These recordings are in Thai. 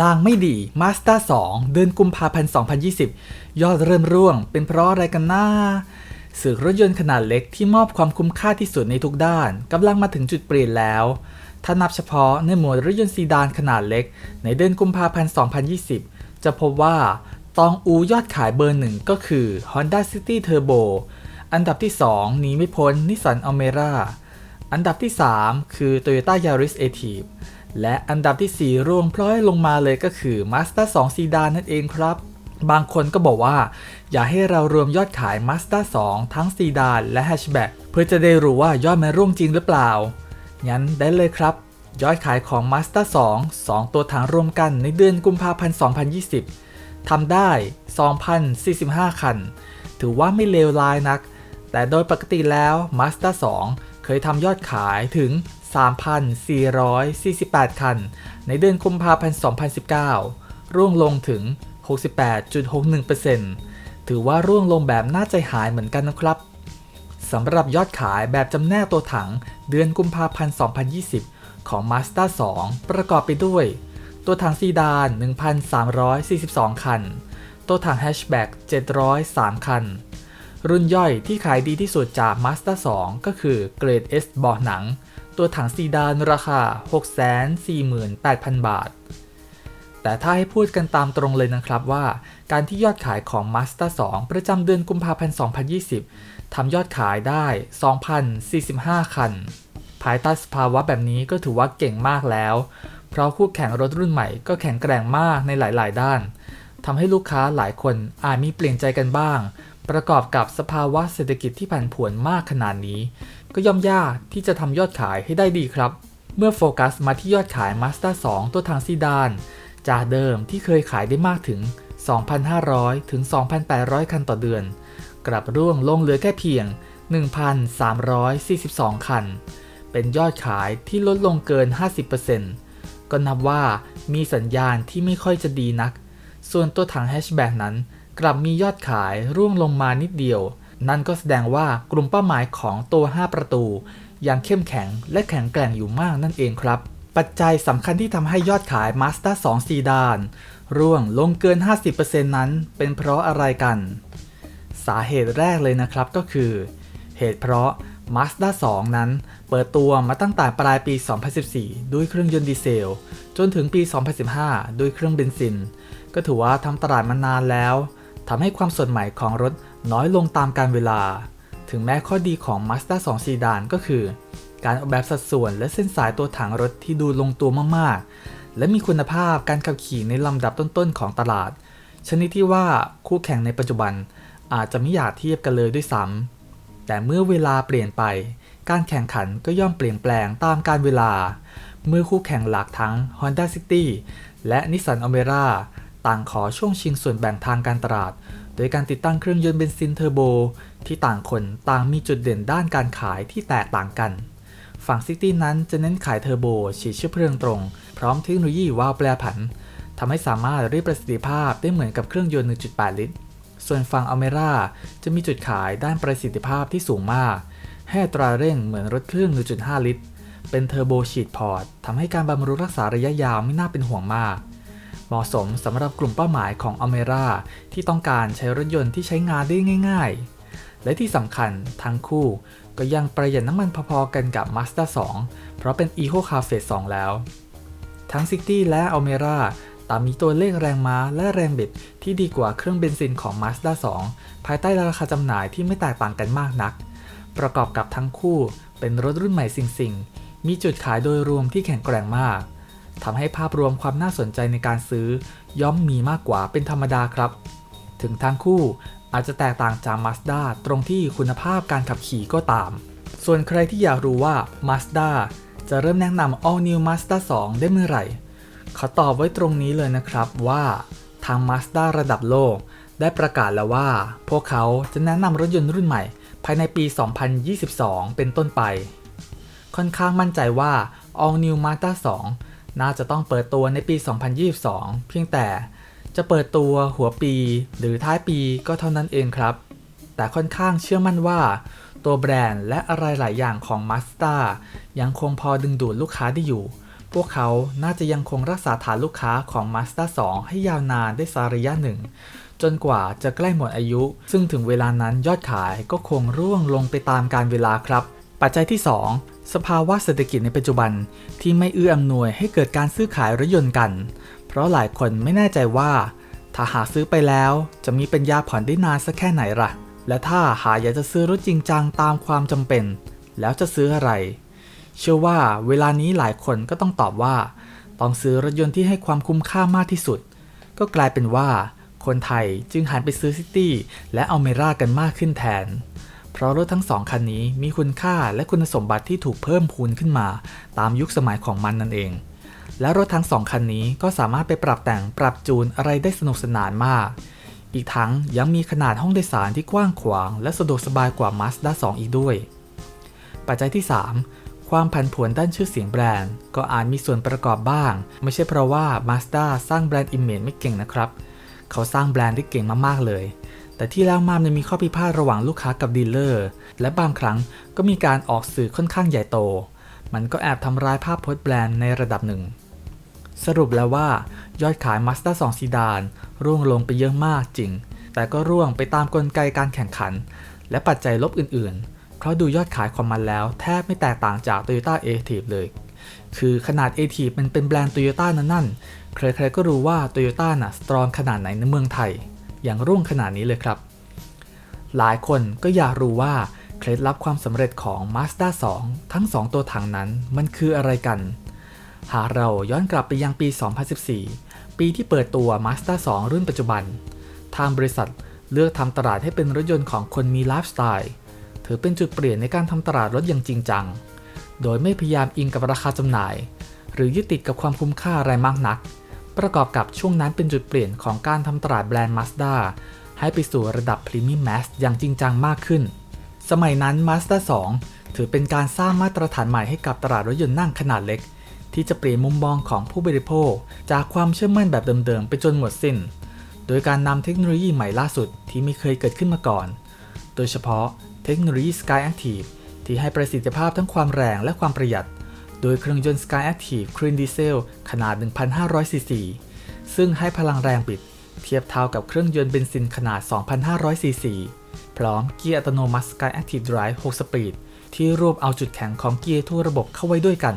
ลางไม่ดี Mazda 2เดือนกุมภาพันธ์ 2020 ยอดเริ่มร่วง เป็นเพราะอะไรกันนะสื่อรถยนต์ขนาดเล็กที่มอบความคุ้มค่าที่สุดในทุกด้านกำลังมาถึงจุดเปลี่ยนแล้ว ถ้านับเฉพาะในหมวดรถยนต์ซีดานขนาดเล็ก ในเดือนกุมภาพันธ์ 2020 จะพบว่า ตองอูยอดขายเบอร์หนึ่งก็คือ Honda City Turbo อันดับที่ 2 หนีไม่พ้น Nissan Almera อันดับที่ 3 คือ Toyota Yaris a t i v e และอันดับที่ 4 ร่วงพล้อยลงมาเลยก็คือ Mazda 2ซีดานนั่นเองครับ บางคนก็บอกว่า อย่าให้เรารวมยอดขาย Mazda 2 ทั้งซีดานและแฮชแบ็กเพื่อจะได้รู้ว่ายอดมันร่วงจริงหรือเปล่า งั้นได้เลยครับ ยอดขายของ Mazda 2 2 ตัวถังรวมกันในเดือนกุมภาพันธ์ 2020ทำได้ 2,045 คัน ถือว่าไม่เลวร้ายนัก แต่โดยปกติแล้ว Mazda 2 เคยทำยอดขายถึง 3,448 คัน ในเดือนกุมภาพันธ์ 2019 ร่วงลงถึง 68.61%ถือว่าร่วงลงแบบน่าใจหายเหมือนกันนะครับสำหรับยอดขายแบบจำแนกตัวถังเดือนกุมภาพันธ์ 2020 ของ Mazda 2 ประกอบไปด้วย ตัวถังซีดาน 1,342 คัน ตัวถังแฮชแบ็ก703 คัน รุ่นย่อยที่ขายดีที่สุดจาก Mazda 2 ก็คือเกรด S บาะหนัง ตัวถังซีดานราคา 648,000 บาท แต่ถ้าให้พูดกันตามตรงเลยนะครับว่า การที่ยอดขายของ Mazda 2ประจำเดือนกุมภาพันธ์ 2020 ทำยอดขายได้ 2,045 คัน ภายใต้สภาวะแบบนี้ก็ถือว่าเก่งมากแล้ว เพราะคู่แข่งรถรุ่นใหม่ก็แข็งแกร่งมากในหลาย ๆ ด้านทำให้ลูกค้าหลายคนอาจมีเปลี่ยนใจกันบ้าง ประกอบกับสภาวะเศรษฐกิจที่ผันผวนมากขนาดนี้ ก็ย่อมยากที่จะทำยอดขายให้ได้ดีครับ เมื่อโฟกัสมาที่ยอดขาย Mazda 2 ตัวทางซีดาน จากเดิมที่เคยขายได้มากถึง 2,500 ถึง 2,800 คันต่อเดือน กลับร่วงลงเหลือแค่เพียง 1,342 คัน เป็นยอดขายที่ลดลงเกิน 50%ก็นับว่ามีสัญญาณที่ไม่ค่อยจะดีนัก ส่วนตัวถังแฮชแบ็กนั้นกลับมียอดขายร่วงลงมานิดเดียว นั่นก็แสดงว่ากลุ่มเป้าหมายของตัว 5 ประตู ยังเข้มแข็งและแข็งแกร่งอยู่มากนั่นเองครับ ปัจจัยสำคัญที่ทำให้ยอดขาย Mazda 2 ซีดาน ร่วงลงเกิน 50%นั้น เป็นเพราะอะไรกัน สาเหตุแรกเลยนะครับก็คือ เหตุเพราะ Mazda 2 นั้น เปิดตัวมาตั้งแต่ปลายปี 2014 ด้วยเครื่องยนต์ดีเซล จนถึงปี 2015 ด้วยเครื่องเบนซิน ก็ถือว่าทำตลาดมานานแล้วทำให้ความสดใหม่ของรถ น้อยลงตามกาลเวลา ถึงแม้ข้อดีของ Mazda 2 ซีดานก็คือ การออกแบบสัดส่วนและเส้นสายตัวถังรถที่ดูลงตัวมากๆ และมีคุณภาพการขับขี่ในลำดับต้นๆของตลาด ชนิดที่ว่าคู่แข่งในปัจจุบันอาจจะไม่อยากเทียบกันเลยด้วยซ้ำแต่เมื่อเวลาเปลี่ยนไป การแข่งขันก็ย่อมเปลี่ยนแปลงตามการเวลา เมื่อคู่แข่งหลักทั้ง Honda City และ Nissan Almera ต่างขอช่วงชิงส่วนแบ่งทางการตลาด โดยการติดตั้งเครื่องยนต์เบนซินเทอร์โบ ที่ต่างคนต่างมีจุดเด่นด้านการขายที่แตกต่างกัน ฝั่งซิตี้นั้นจะเน้นขายเทอร์โบฉีดเชื้อเพลิงตรง พร้อมเทคโนโลยีวาล์วแปรผันทำให้สามารถเรียกประสิทธิภาพได้เหมือนกับเครื่องยนต์ 1.8 ลิตร ส่วนฝั่งอเมราจะมีจุดขายด้านประสิทธิภาพที่สูงมาก ให้ตราเร่งเหมือนรถเครื่อง 1.5 ลิตร เป็นเทอร์โบฉีดพอร์ตทำให้การบำรุงรักษาระยะยาวไม่น่าเป็นห่วงมาก เหมาะสมสำหรับกลุ่มเป้าหมายของอัลเมราที่ต้องการใช้รถยนต์ที่ใช้งานได้ง่าย ๆ และที่สำคัญทั้งคู่ก็ยังประหยัดน้ำมันพอๆกันกับ Mazda 2 เพราะเป็น Eco Car Phase 2แล้ว ทั้ง City และ a m e r a ต่างมีตัวเลขแรงม้าและแรงบิดที่ดีกว่าเครื่องเบนซินของ Mazda 2 ภายใต้ราคาจำหน่ายที่ไม่แตกต่างกันมากนัก ประกอบกับทั้งคู่เป็นรถรุ่นใหม่สิ่งๆ มีจุดขายโดยรวมที่แข็งแกร่งมาก ทำให้ภาพรวมความน่าสนใจในการซื้อย่อมมีมากกว่าเป็นธรรมดาครับ ถึงทั้งคู่อาจจะแตกต่างจาก Mazda ตรงที่คุณภาพการขับขี่ก็ตาม ส่วนใครที่อยากรู้ว่า Mazda จะเริ่มแนะนำ All New Mazda 2 ได้เมื่อไหร่ ขอตอบไว้ตรงนี้เลยนะครับว่าทาง Mazda ระดับโลก ได้ประกาศแล้วว่า พวกเขาจะแนะนำรถยนต์รุ่นใหม่ ภายในปี 2022 เป็นต้นไป ค่อนข้างมั่นใจว่า All New Mazda 2 น่าจะต้องเปิดตัวในปี 2022 เพียงแต่จะเปิดตัวหัวปีหรือท้ายปีก็เท่านั้นเองครับ แต่ค่อนข้างเชื่อมั่นว่า ตัวแบรนด์และอะไรหลายอย่างของ Mazda ยังคงพอดึงดูดลูกค้าได้อยู่ พวกเขาน่าจะยังคงรักษาฐานลูกค้าของ Mazda 2 ให้ยาวนานได้สักระยะหนึ่ง จนกว่าจะใกล้หมดอายุ ซึ่งถึงเวลานั้นยอดขายก็คงร่วงลงไปตามการเวลาครับ ปัจจัยที่ 2 สภาวะเศรษฐกิจในปัจจุบันที่ไม่เอื้ออำนวยให้เกิดการซื้อขายรถยนต์กัน เพราะหลายคนไม่แน่ใจว่า ถ้าหาซื้อไปแล้วจะมีปัญญาผ่อนได้นานสักแค่ไหนล่ะ และถ้าหาอยากจะซื้อรถจริงจังตามความจำเป็น แล้วจะซื้ออะไร เชื่อว่าเวลานี้หลายคนก็ต้องตอบว่า ต้องซื้อรถยนต์ที่ให้ความคุ้มค่ามากที่สุด ก็กลายเป็นว่า คนไทยจึงหันไปซื้อซิตี้และเอาเมร่ากันมากขึ้นแทน เพราะรถทั้งสองคันนี้มีคุณค่าและคุณสมบัติที่ถูกเพิ่มพูนขึ้นมา ตามยุคสมัยของมันนั่นเอง และรถทั้งสองคันนี้ก็สามารถไปปรับแต่งปรับจูนอะไรได้สนุกสนานมาก อีกทั้งยังมีขนาดห้องโดยสารที่กว้างขวาง และสะดวกสบายกว่า Mazda 2 อีกด้วย ปัจจัยที่ 3 ความผันผวนด้านชื่อเสียงแบรนด์ ก็อาจมีส่วนประกอบบ้าง ไม่ใช่เพราะว่า Mazda สร้างแบรนด์อิมเมจไม่เก่งนะครับ เขาสร้างแบรนด์ได้เก่งมากๆเลย แต่ที่แล้วมามันมีข้อพิพาทระหว่างลูกค้ากับดีลเลอร์ และบางครั้งก็มีการออกสื่อค่อนข้างใหญ่โต มันก็แอบทำร้ายภาพพจน์แบรนด์ในระดับหนึ่ง สรุปแล้วว่ายอดขาย Mazda 2ซีดานร่วงลงไปเยอะมากจริง แต่ก็ร่วงไปตามกลไกการแข่งขัน และปัจจัยลบอื่นๆ เพราะดูยอดขายของมันแล้วแทบไม่แตกต่างจาก Toyota a t i v เลย คือขนาด a t i v มันเป็นแบรนด์ Toyota นั่นนั่นใครๆก็รู้ว่า Toyota น่ะสตรองขนาดไหนในเมืองไทย อย่างรุ่งขนาดนี้เลยครับ หลายคนก็อยากรู้ว่าเคล็ดลับความสำเร็จของ Mazda 2 ทั้ง 2 ตัวถังนั้นมันคืออะไรกัน หากเราย้อนกลับไปยังปี 2014 ปีที่เปิดตัว Mazda 2 รุ่นปัจจุบัน ทางบริษัทเลือกทำตลาดให้เป็นรถยนต์ของคนมีไลฟ์สไตล์ถือเป็นจุดเปลี่ยนในการทำตลาดรถอย่างจริงจัง โดยไม่พยายามอิงกับราคาจำหน่าย หรือยึดติดกับความคุ้มค่าอะไรมากนัก ประกอบกับช่วงนั้นเป็นจุดเปลี่ยนของการทำตลาดแบรนด์ Mazda ให้ไปสู่ระดับพรีเมียมแมสอย่างจริงจังมากขึ้น สมัยนั้น Mazda 2 ถือเป็นการสร้างมาตรฐานใหม่ให้กับตลาดรถยนต์นั่งขนาดเล็ก ที่จะเปลี่ยนมุมมองของผู้บริโภค จากความเชื่อมั่นแบบเดิมๆ ไปจนหมดสิ้น โดยการนำเทคโนโลยีใหม่ล่าสุดที่ไม่เคยเกิดขึ้นมาก่อน โดยเฉพาะเทคโนโลยี Sky Active ที่ให้ประสิทธิภาพทั้งความแรงและความประหยัด โดยเครื่องยนต์ Sky Active Clean Diesel ขนาด 1,500 ซีซี ซึ่งให้พลังแรงบิด เทียบเท่ากับเครื่องยนต์เบนซินขนาด 2,500 ซีซี พร้อมเกียร์อัตโนมัติ Sky Active Drive 6 สปีด ที่รวบเอาจุดแข็งของเกียร์ทั่วระบบเข้าไว้ด้วยกัน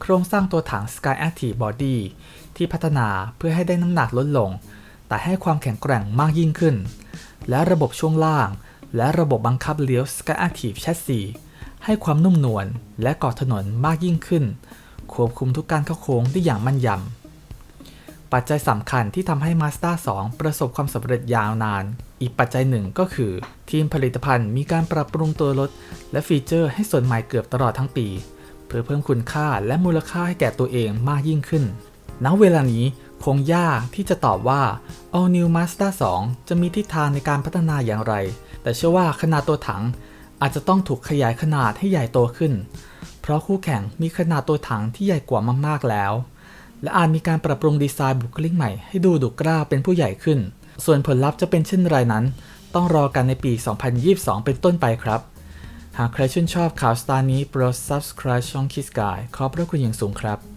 โครงสร้างตัวถัง Sky Active Body ที่พัฒนาเพื่อให้ได้น้ำหนักลดลง แต่ให้ความแข็งแกร่งมากยิ่งขึ้น และระบบช่วงล่าง และระบบบังคับเลี้ยว Sky Active Chassis ให้ความนุ่มนวลและเกาะถนนมากยิ่งขึ้น ควบคุมทุกการเข้าโค้งได้อย่างมั่นยำ ปัจจัยสำคัญที่ทำให้ Mazda 2 ประสบความสำเร็จยาวนาน อีกปัจจัยหนึ่งก็คือ ทีมผลิตภัณฑ์มีการปรับปรุงตัวรถ และฟีเจอร์ให้สดใหม่เกือบตลอดทั้งปี เพื่อเพิ่มคุณค่าและมูลค่าให้แก่ตัวเองมากยิ่งขึ้น ณ เวลานี้คงยากที่จะตอบว่า All New Mazda 2 จะมีทิศทางในการพัฒนาอย่างไร แต่เชื่อว่าขนาดตัวถัง อาจจะต้องถูกขยายขนาดให้ใหญ่โตขึ้น เพราะคู่แข่งมีขนาดตัวถังที่ใหญ่กว่ามากๆแล้ว และอาจมีการปรับปรุงดีไซน์บุคลิกใหม่ให้ดูดุกล้าเป็นผู้ใหญ่ขึ้น ส่วนผลลัพธ์จะเป็นเช่นไรนั้น ต้องรอกันในปี 2022 เป็นต้นไปครับ หากใครชื่นชอบข่าวสตาร์นี้โปรด subscribe ช่อง Kiss Guy ขอบพระคุณอย่างสูงครับ